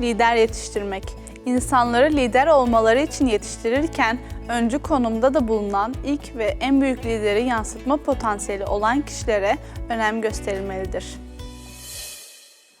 lider yetiştirmek. İnsanları lider olmaları için yetiştirirken öncü konumda da bulunan ilk ve en büyük lideri yansıtma potansiyeli olan kişilere önem gösterilmelidir.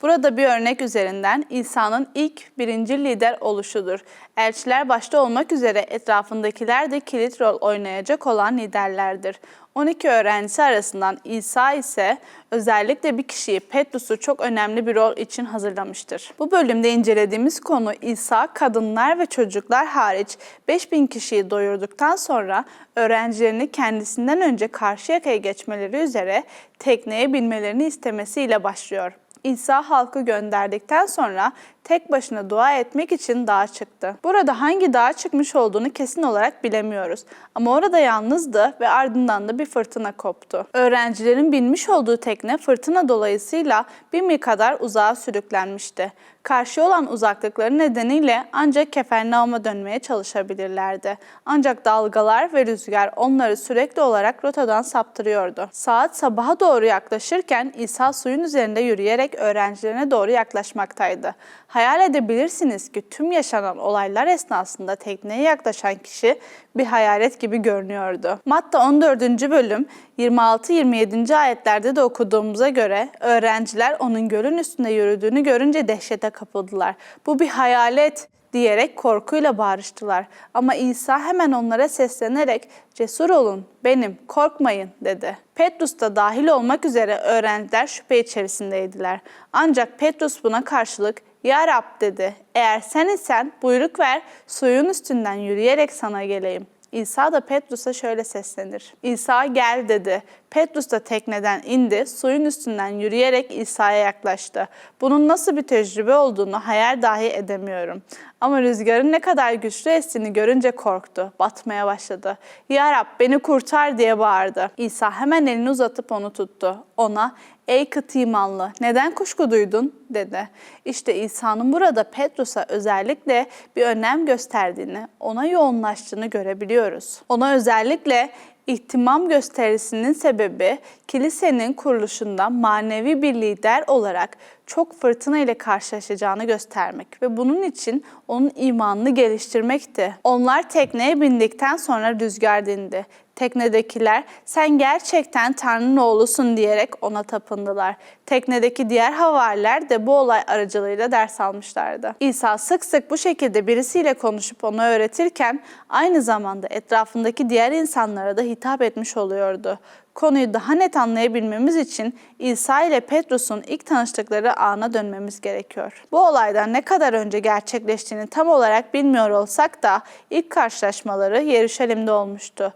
Burada bir örnek üzerinden İsa'nın ilk birinci lider oluşudur. Elçiler başta olmak üzere etrafındakiler de kilit rol oynayacak olan liderlerdir. 12 öğrencisi arasından İsa ise özellikle bir kişiyi Petrus'u çok önemli bir rol için hazırlamıştır. Bu bölümde incelediğimiz konu İsa kadınlar ve çocuklar hariç 5000 kişiyi doyurduktan sonra öğrencilerini kendisinden önce karşı yakaya geçmeleri üzere tekneye binmelerini istemesiyle başlıyor. İsa halkı gönderdikten sonra tek başına dua etmek için dağa çıktı. Burada hangi dağa çıkmış olduğunu kesin olarak bilemiyoruz. Ama orada yalnızdı ve ardından da bir fırtına koptu. Öğrencilerin binmiş olduğu tekne fırtına dolayısıyla bir mil kadar uzağa sürüklenmişti. Karşı olan uzaklıkları nedeniyle ancak Kefernaum'a dönmeye çalışabilirlerdi. Ancak dalgalar ve rüzgar onları sürekli olarak rotadan saptırıyordu. Saat sabaha doğru yaklaşırken İsa suyun üzerinde yürüyerek öğrencilerine doğru yaklaşmaktaydı. Hayal edebilirsiniz ki tüm yaşanan olaylar esnasında tekneye yaklaşan kişi bir hayalet gibi görünüyordu. Matta 14. bölüm 26-27. ayetlerde de okuduğumuza göre öğrenciler onun gölün üstünde yürüdüğünü görünce dehşete kapıldılar. Bu bir hayalet diyerek korkuyla bağırıştılar. Ama İsa hemen onlara seslenerek cesur olun, benim, korkmayın dedi. Petrus da dahil olmak üzere öğrenciler şüphe içerisindeydiler. Ancak Petrus buna karşılık ya Rab dedi, eğer sen isen buyruk ver, suyun üstünden yürüyerek sana geleyim. İsa da Petrus'a şöyle seslenir. İsa gel dedi. Petrus da tekneden indi, suyun üstünden yürüyerek İsa'ya yaklaştı. Bunun nasıl bir tecrübe olduğunu hayal dahi edemiyorum. Ama rüzgarın ne kadar güçlü estiğini görünce korktu, batmaya başladı. Ya Rab beni kurtar diye bağırdı. İsa hemen elini uzatıp onu tuttu. Ona ey kıt imanlı neden kuşku duydun dedi. İşte İsa'nın burada Petrus'a özellikle bir önem gösterdiğini, ona yoğunlaştığını görebiliyoruz. Ona özellikle ihtimam gösterisinin sebebi kilisenin kuruluşunda manevi bir lider olarak çok fırtına ile karşılaşacağını göstermek ve bunun için onun imanını geliştirmekti. Onlar tekneye bindikten sonra rüzgar dindi. Teknedekiler sen gerçekten Tanrı'nın oğlusun diyerek ona tapındılar. Teknedeki diğer havariler de bu olay aracılığıyla ders almışlardı. İsa sık sık bu şekilde birisiyle konuşup onu öğretirken aynı zamanda etrafındaki diğer insanlara da hitap etmiş oluyordu. Konuyu daha net anlayabilmemiz için İsa ile Petrus'un ilk tanıştıkları ana dönmemiz gerekiyor. Bu olaydan ne kadar önce gerçekleştiğini tam olarak bilmiyor olsak da ilk karşılaşmaları Yeruşalim'de olmuştu.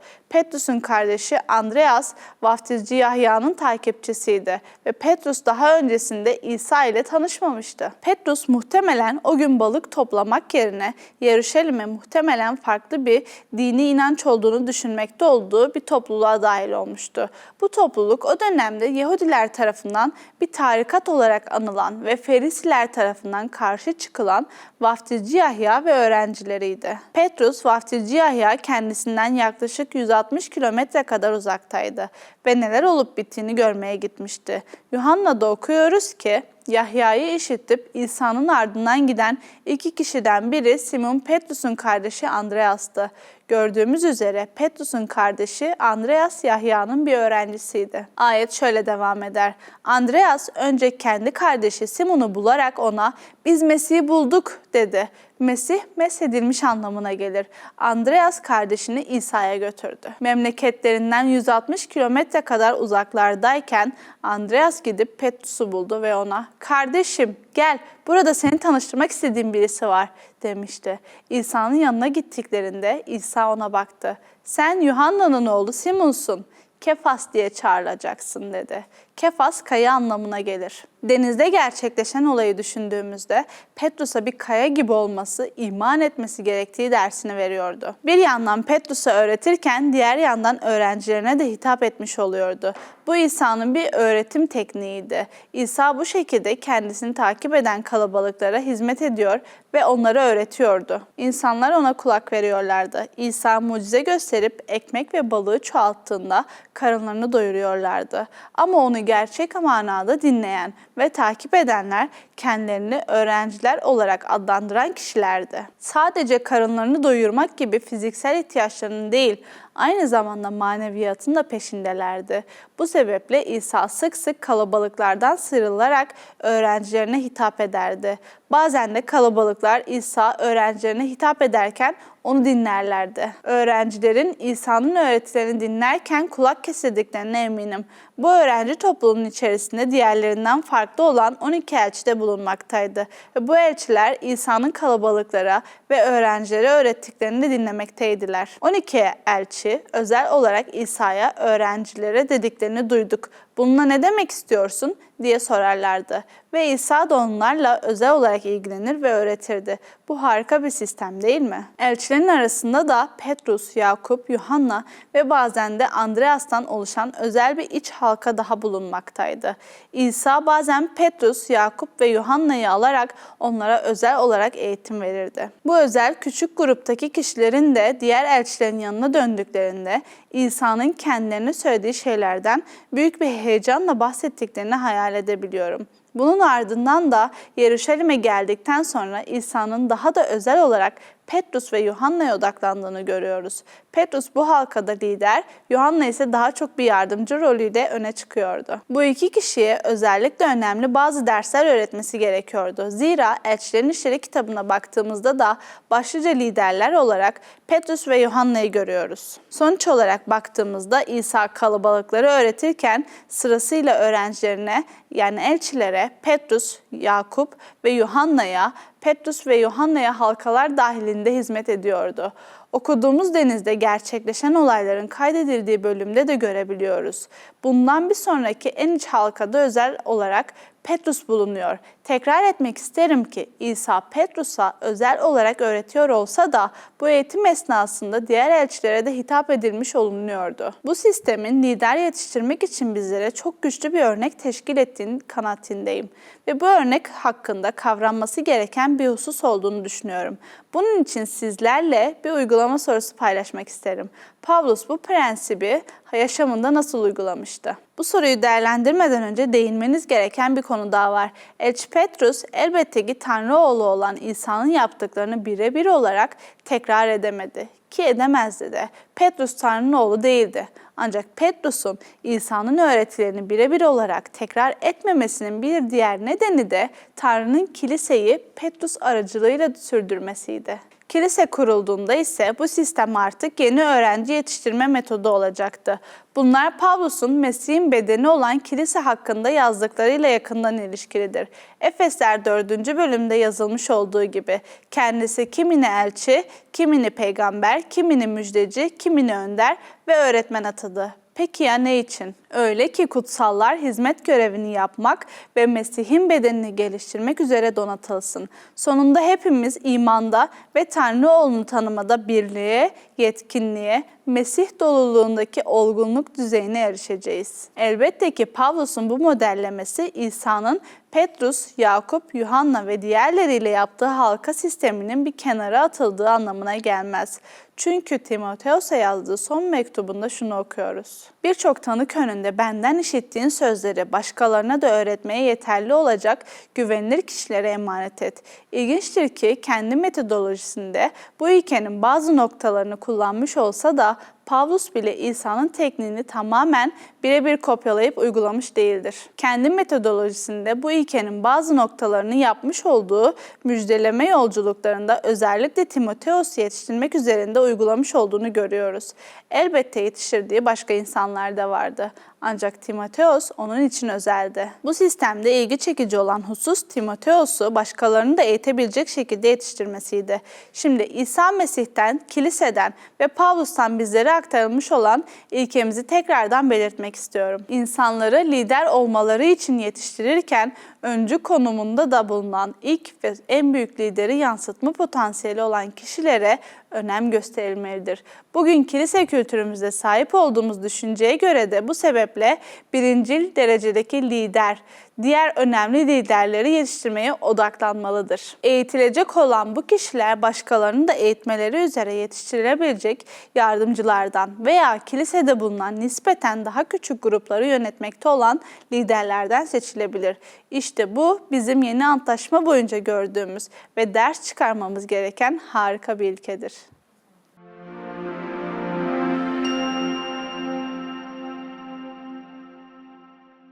Petrus'un kardeşi Andreas vaftizci Yahya'nın takipçisiydi ve Petrus daha öncesinde İsa ile tanışmamıştı. Petrus muhtemelen o gün balık toplamak yerine Yeruşalim'e muhtemelen farklı bir dini inanç olduğunu düşünmekte olduğu bir topluluğa dahil olmuştu. Bu topluluk o dönemde Yahudiler tarafından bir tarikat olarak anılan ve Ferisiler tarafından karşı çıkılan vaftizci Yahya ve öğrencileriydi. Petrus vaftizci Yahya kendisinden yaklaşık 160 kilometre kadar uzaktaydı ve neler olup bittiğini görmeye gitmişti. Yuhanna'da okuyoruz ki Yahya'yı işitip İsa'nın ardından giden iki kişiden biri Simon Petrus'un kardeşi Andreas'tı. Gördüğümüz üzere Petrus'un kardeşi Andreas Yahya'nın bir öğrencisiydi. Ayet şöyle devam eder. Andreas önce kendi kardeşi Simon'u bularak ona biz Mesih'i bulduk dedi. Mesih mesedilmiş anlamına gelir. Andreas kardeşini İsa'ya götürdü. Memleketlerinden 160 kilometre kadar uzaklardayken Andreas gidip Petrus'u buldu ve ona "Kardeşim gel burada seni tanıştırmak istediğim birisi var." demişti. İsa'nın yanına gittiklerinde İsa ona baktı. "Sen Yuhanna'nın oğlu Simon'sun." Kefas diye çağrılacaksın dedi. Kefas kaya anlamına gelir. Denizde gerçekleşen olayı düşündüğümüzde Petrus'a bir kaya gibi olması, iman etmesi gerektiği dersini veriyordu. Bir yandan Petrus'a öğretirken diğer yandan öğrencilerine de hitap etmiş oluyordu. Bu İsa'nın bir öğretim tekniğiydi. İsa bu şekilde kendisini takip eden kalabalıklara hizmet ediyor ve onları öğretiyordu. İnsanlar ona kulak veriyorlardı. İsa mucize gösterip ekmek ve balığı çoğalttığında karınlarını doyuruyorlardı. Ama onu gerçek manada dinleyen ve takip edenler kendilerini öğrenciler olarak adlandıran kişilerdi. Sadece karınlarını doyurmak gibi fiziksel ihtiyaçlarının değil, aynı zamanda maneviyatın da peşindelerdi. Bu sebeple İsa sık sık kalabalıklardan sıyrılarak öğrencilerine hitap ederdi. Bazen de kalabalıklar İsa öğrencilerine hitap ederken onu dinlerlerdi. Öğrencilerin İsa'nın öğretilerini dinlerken kulak kesildiklerine eminim. Bu öğrenci topluluğunun içerisinde diğerlerinden farklı olan 12 elçi de bulunmaktaydı. Ve bu elçiler İsa'nın kalabalıklara ve öğrencilere öğrettiklerini de dinlemekteydiler. 12 elçi özel olarak İsa'ya öğrencilere dediklerini duyduk. Bununla ne demek istiyorsun diye sorarlardı. Ve İsa da onlarla özel olarak ilgilenir ve öğretirdi. Bu harika bir sistem değil mi? Elçilerin arasında da Petrus, Yakup, Yuhanna ve bazen de Andreas'tan oluşan özel bir iç halka daha bulunmaktaydı. İsa bazen Petrus, Yakup ve Yuhanna'yı alarak onlara özel olarak eğitim verirdi. Bu özel küçük gruptaki kişilerin de diğer elçilerin yanına döndüklerinde İsa'nın kendilerine söylediği şeylerden büyük bir heyecanla bahsettiklerini hayal edebiliyorum. Bunun ardından da Yeruşalim'e geldikten sonra İsa'nın daha da özel olarak Petrus ve Yuhanna'ya odaklandığını görüyoruz. Petrus bu halkada lider, Yuhanna ise daha çok bir yardımcı rolüyle öne çıkıyordu. Bu iki kişiye özellikle önemli bazı dersler öğretmesi gerekiyordu. Zira Elçilerin İşleri kitabına baktığımızda da başlıca liderler olarak Petrus ve Yuhanna'yı görüyoruz. Sonuç olarak baktığımızda İsa kalabalıkları öğretirken sırasıyla öğrencilerine yani elçilere Petrus, Yakup ve Yuhanna'ya Petrus ve Yuhanna'ya halkalar dahilinde hizmet ediyordu. Okuduğumuz denizde gerçekleşen olayların kaydedildiği bölümde de görebiliyoruz. Bundan bir sonraki en iç halkada özel olarak Petrus bulunuyor. Tekrar etmek isterim ki İsa Petrus'a özel olarak öğretiyor olsa da bu eğitim esnasında diğer elçilere de hitap edilmiş olunuyordu. Bu sistemin lider yetiştirmek için bizlere çok güçlü bir örnek teşkil ettiğini kanaatindeyim ve bu örnek hakkında kavranması gereken bir husus olduğunu düşünüyorum. Bunun için sizlerle bir uygulama sorusu paylaşmak isterim. Pavlus bu prensibi yaşamında nasıl uygulamıştı? Bu soruyu değerlendirmeden önce değinmeniz gereken bir konu daha var. Elçi Petrus elbette ki Tanrı oğlu olan İsa'nın yaptıklarını birebir olarak tekrar edemedi ki edemezdi de. Petrus Tanrı'nın oğlu değildi. Ancak Petrus'un İsa'nın öğretilerini birebir olarak tekrar etmemesinin bir diğer nedeni de Tanrı'nın kiliseyi Petrus aracılığıyla sürdürmesiydi. Kilise kurulduğunda ise bu sistem artık yeni öğrenci yetiştirme metodu olacaktı. Bunlar Pavlus'un Mesih'in bedeni olan kilise hakkında yazdıklarıyla yakından ilişkilidir. Efesler 4. bölümde yazılmış olduğu gibi kendisi kimini elçi, kimini peygamber, kimini müjdeci, kimini önder ve öğretmen atadı. Peki ya ne için? Öyle ki kutsallar hizmet görevini yapmak ve Mesih'in bedenini geliştirmek üzere donatılsın. Sonunda hepimiz imanda ve Tanrı oğlunu tanımada birliğe, yetkinliğe, Mesih doluluğundaki olgunluk düzeyine erişeceğiz. Elbette ki Pavlus'un bu modellemesi İsa'nın Petrus, Yakup, Yuhanna ve diğerleriyle yaptığı halka sisteminin bir kenara atıldığı anlamına gelmez. Çünkü Timoteos'a yazdığı son mektubunda şunu okuyoruz. Birçok tanık önünde benden işittiğin sözleri başkalarına da öğretmeye yeterli olacak güvenilir kişilere emanet et. İlginçtir ki kendi metodolojisinde bu ilkenin bazı noktalarını kullanmış olsa da Pavlus bile İsa'nın tekniğini tamamen birebir kopyalayıp uygulamış değildir. Kendi metodolojisinde bu ilkenin bazı noktalarını yapmış olduğu müjdeleme yolculuklarında özellikle Timoteos yetiştirmek üzerinde uygulamış olduğunu görüyoruz. Elbette yetiştirdiği başka insanlar da vardı. Ancak Timoteos onun için özeldi. Bu sistemde ilgi çekici olan husus Timoteos'u başkalarını da eğitebilecek şekilde yetiştirmesiydi. Şimdi İsa Mesih'ten, kiliseden ve Pavlus'tan bizlere aktarılmış olan ilkemizi tekrardan belirtmek istiyorum. İnsanları lider olmaları için yetiştirirken öncü konumunda da bulunan ilk ve en büyük lideri yansıtma potansiyeli olan kişilere önem gösterilmelidir. Bugün kilise kültürümüzde sahip olduğumuz düşünceye göre de bu sebeple birincil derecedeki lider, diğer önemli liderleri yetiştirmeye odaklanmalıdır. Eğitilecek olan bu kişiler başkalarını da eğitmeleri üzere yetiştirilebilecek yardımcılardan veya kilisede bulunan nispeten daha küçük grupları yönetmekte olan liderlerden seçilebilir. İşte bu bizim yeni antlaşma boyunca gördüğümüz ve ders çıkarmamız gereken harika bir ilkedir.